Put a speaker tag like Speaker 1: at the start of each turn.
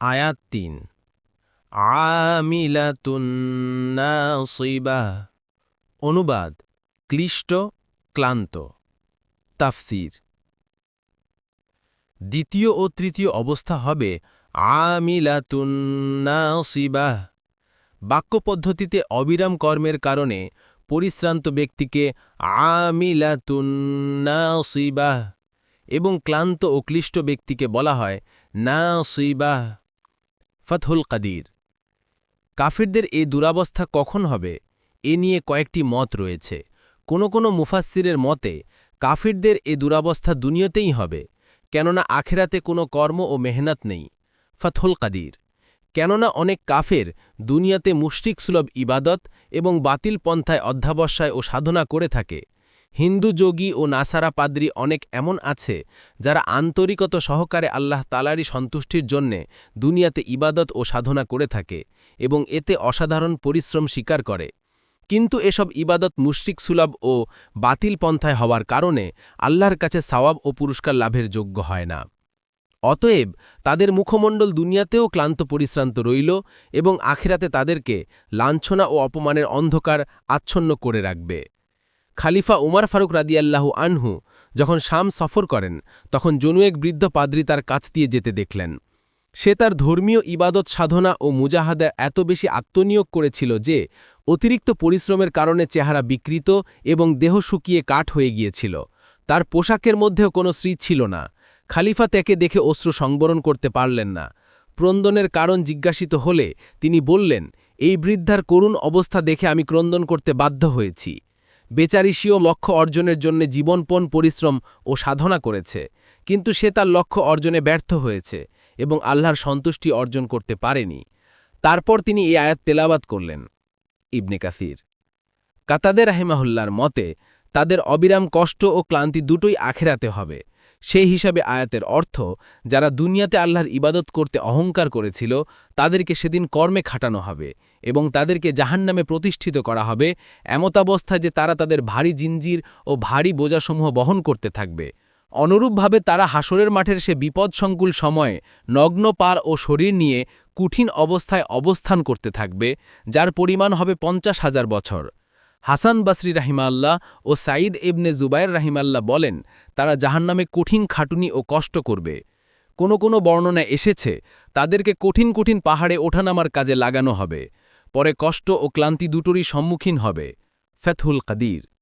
Speaker 1: আয়াত তিন। আমিলাতুন্নাসিবা অনুবাদ, ক্লিষ্ট, ক্লান্ত। তাফসির। দ্বিতীয় ও তৃতীয় অবস্থা হবে আমিলাতুন্নাসিবা বাক্য পদ্ধতিতে অবিরাম কর্মের কারণে পরিশ্রান্ত ব্যক্তিকে আমিলাতুন্নাসিবা এবং ক্লান্ত ও ক্লিষ্ট ব্যক্তিকে বলা হয় নাসিবা। ফতহুল কাদির। কাফিরদের এই দুরাবস্থা কখন হবে? এ নিয়ে কয়েকটি মত রয়েছে। কোনো কোনো মুফাসসিরের মতে, কাফিরদের এ দুরাবস্থা দুনিয়াতেই হবে, কেননা আখেরাতে কোনো কর্ম ও মেহনত নেই। ফতহুল কাদির। কেননা অনেক কাফের দুনিয়াতে মুশরিক সুলভ ইবাদত এবং বাতিল পন্থায় অধ্যাবসায় ও সাধনা করে থাকে হিন্দু যোগী ও নাসারা পাদ্রী অনেক এমন আছে, যারা আন্তরিকত সহকারে আল্লাহ তালারই সন্তুষ্টির জন্যে দুনিয়াতে ইবাদত ও সাধনা করে থাকে এবং এতে অসাধারণ পরিশ্রম স্বীকার করে। কিন্তু এসব ইবাদত মুশরিক সুলভ ও বাতিল পন্থায় হওয়ার কারণে আল্লাহর কাছে সওয়াব ও পুরস্কার লাভের যোগ্য হয় না। অতএব তাদের মুখমণ্ডল দুনিয়াতেও ক্লান্ত পরিশ্রান্ত রইল এবং আখেরাতে তাদেরকে লাঞ্ছনা ও অপমানের অন্ধকার আচ্ছন্ন করে রাখবে। খালিফা উমার ফারুক রাদিয়াল্লাহু আনহু যখন শাম সফর করেন, তখন জনু এক বৃদ্ধ পাদ্রী তার কাছ দিয়ে যেতে দেখলেন। সে তার ধর্মীয় ইবাদত সাধনা ও মুজাহাদা এত বেশি আত্মনিয়োগ করেছিল যে, অতিরিক্ত পরিশ্রমের কারণে চেহারা বিকৃত এবং দেহ শুকিয়ে কাঠ হয়ে গিয়েছিল। তার পোশাকের মধ্যেও কোনো শ্রী ছিল না। খালিফা তাকে দেখে অশ্রু সংবরণ করতে পারলেন না। ক্রন্দনের কারণ জিজ্ঞাসিত হলে তিনি বললেন, এই বৃদ্ধার করুণ অবস্থা দেখে আমি ক্রন্দন করতে বাধ্য হয়েছি। বেচারি লক্ষ্য অর্জনের জন্য জীবনপণ, পরিশ্রম ও সাধনা করেছে। কিন্তু সে তার লক্ষ্য অর্জনে ব্যর্থ হয়েছে এবং আল্লাহর সন্তুষ্টি অর্জন করতে পারেনি। তারপর তিনি এই আয়াত তেলাবাদ করলেন ইবনে কাসির। কাতাদের রাহেমাহুল্লার মতে, তাদের অবিরাম কষ্ট ও ক্লান্তি দুটোই আখেরাতে হবে। সেই হিসাবে আয়াতের অর্থ, যারা দুনিয়াতে আল্লাহর ইবাদত করতে অহংকার করেছিল, তাদেরকে সেদিন কর্মে খাটানো হবে এবং তাদেরকে জাহান্নামে প্রতিষ্ঠিত করা হবে এমতাবস্থায় যে তারা তাদের ভারী জিঞ্জির ও ভারী বোঝাসমূহ বহন করতে থাকবে। অনুরূপভাবে তারা হাসরের মাঠের সে বিপদসংকুল সময়ে নগ্ন পার ও শরীর নিয়ে কঠিন অবস্থায় অবস্থান করতে থাকবে, যার পরিমাণ হবে পঞ্চাশ হাজার বছর। হাসান বাসরি রাহিমাল্লাহ ও সাঈদ ইবনে জুবায়ের রাহিমাল্লাহ বলেন, তারা জাহান্নামে কঠিন খাটুনি ও কষ্ট করবে। কোনো কোনো বর্ণনা এসেছে, তাদেরকে কঠিন কঠিন পাহাড়ে ওঠানামার কাজে লাগানো হবে। পরে কষ্ট ও ক্লান্তি দুটোরই সম্মুখীন হবে। ফেথুল কাদির